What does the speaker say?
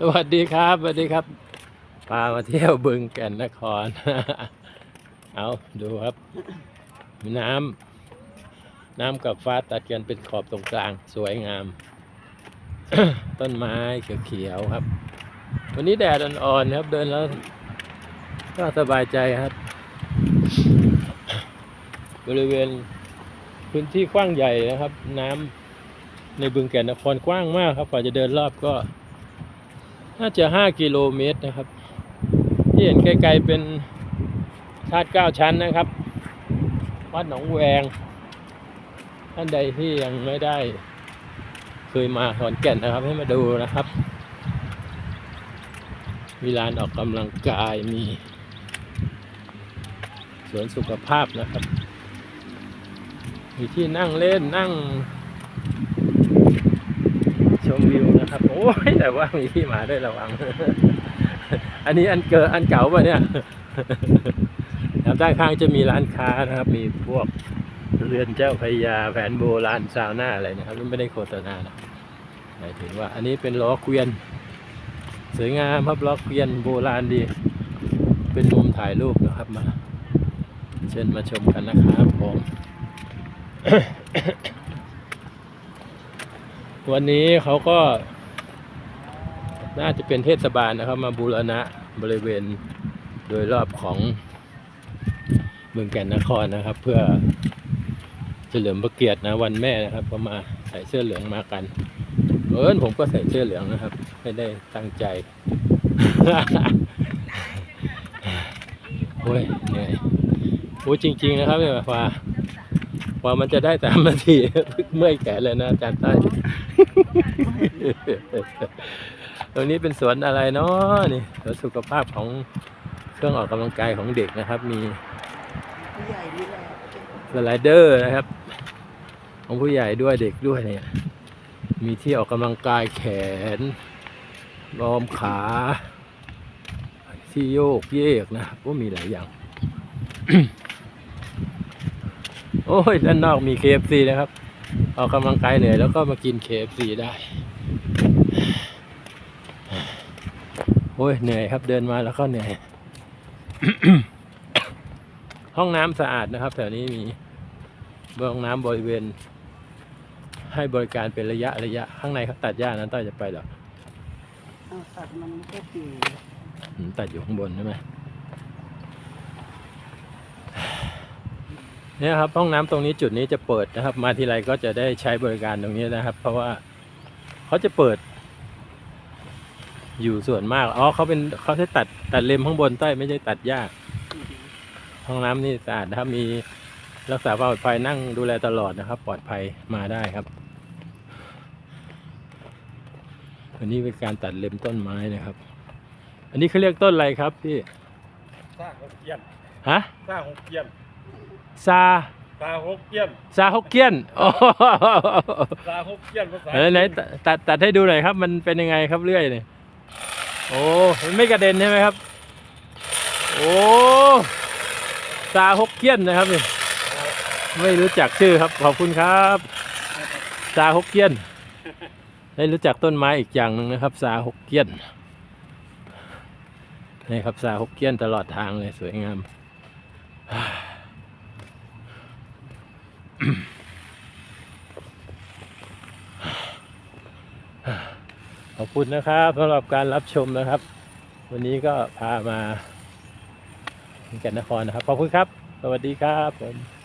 สวัสดีครับสวัสดีครับพามาเที่ยวบึงแก่นนคร เอาดูครับมีน้ำน้ำกับฟ้าตัดกันเป็นขอบตรงกลางสวยงาม ต้นไม้เขียวๆครับ วันนี้แดดอ่อนๆครับ เดินแล้ว ก็สบายใจครับ บริเวณพื้นที่กว้างใหญ่นะครับ น้ำในบึงแก่นนครกว้างมากครับกว่าจะเดินรอบก็ น่าจะห้ากิโลเมตรนะครับ ที่เห็นไกลๆเป็นธาตุเก้าชั้นนะครับ วัดหนองแวง ท่านใดที่ยังไม่ได้ เคยมาขอนแก่นนะครับ ให้มาดูนะครับ มีลานออกกำลังกายมีสวนสุขภาพนะครับ มีที่นั่งเล่นนั่ง มวิวนะครับ โอ้ยแต่ว่ามีที่หมาด้วยระวัง อันนี้อันเกิดอันเก่าป่ะเนี่ยครับด้านข้างจะมีร้านค้านะครับ มีพวกเรือนเจ้าพยาแผนโบราณซาวน่าอะไรนะครับไม่ได้โฆษณานะหมายถึงว่าอันนี้เป็นล้อเกวียน สวยงามครับล้อเกวียนโบราณดี เป็นมุมถ่ายรูปนะครับมา เชิญมาชมกันนะครับผม วันนี้เขาก็ น่าจะเป็นเทศบาลนะครับ มาบูรณะบริเวณโดยรอบของเมืองแก่นนครนะครับ เพื่อเฉลิมพระเกียรตินะวันแม่นะครับ ก็มาใส่เสื้อเหลืองมากันเอิญผมก็ใส่เสื้อเหลืองนะครับ ไม่ได้ตั้งใจโอ้ยเหนื่อยโอ้จริง ๆ นะครับเนี่ยว่า ว่ามันจะได้สามนาทีเมื่อยแขนเลยนะอาจารย์ใต้ตรงนี้เป็นสวนอะไรเนาะนี่สวนสุขภาพของเครื่องออกกำลังกายของเด็กนะครับ มีผู้ใหญ่นี่และสไลเดอร์นะครับ ของผู้ใหญ่ด้วยเด็กด้วยเนี่ย มีที่ออกกำลังกายแขนลอมขา ที่โยกเยกนะครับก็มีหลายอย่าง โอ้ยด้านนอกมี KFC นะครับ ออกกำลังกายเหนื่อยแล้วก็มากิน KFC ได้ โอ้ยเหนื่อยครับเดินมาแล้วก็เหนื่อย ห้องน้ำสะอาดนะครับ แถวนี้มีห้องน้ำบริเวณ ให้บริการเป็นระยะระยะ ข้างในเขาตัดหญ้านั้นต้อยจะไปเหรอเอาตัดมันก็ดีอืมตัดอยู่ข้างบนใช่ไหม เนี่ยครับห้องน้ำตรงนี้จุดนี้จะเปิดนะครับ มาทีไรก็จะได้ใช้บริการตรงนี้นะครับ เพราะว่าเขาจะเปิด อยู่ส่วนมากอ๋อเขาเป็นเขาใช้ตัดตัดเลมข้างบนใต้ไม่ใช่ตัดหญ้าห้องน้ำนี่สะอาดนะครับมีรักษาความปลอดภัยนั่งดูแลตลอดนะครับ ปลอดภัยมาได้ครับอันนี้เป็นการตัดเล็มต้นไม้นะครับ อันนี้เขาเรียกต้นอะไรครับพี่สร้างหกเกียนฮะสร้างหกเกียน ซาสร้างหกเกียนซาฮกเกี้ยนโอ้สร้างหกเกียนภาษาไหนไหนตัดตัดตัดให้ดูหน่อยครับ มันเป็นยังไงครับเลื่อยเนี่ยโอ้มันไม่กระเด็นใช่ไหมครับ โอ้ซาฮกเกี้ยนนะครับนี่ไม่รู้จักชื่อครับ ขอบคุณครับซาฮกเกี้ยน ได้รู้จักต้นไม้อีกอย่างหนึ่งนะครับซาฮกเกี้ยนนี่ครับซาฮกเกี้ยนตลอดทางเลยสวยงาม ขอบคุณนะครับสำหรับการรับชมนะครับ วันนี้ก็พามาแก่นนครนะครับ ขอบคุณครับ สวัสดีครับผม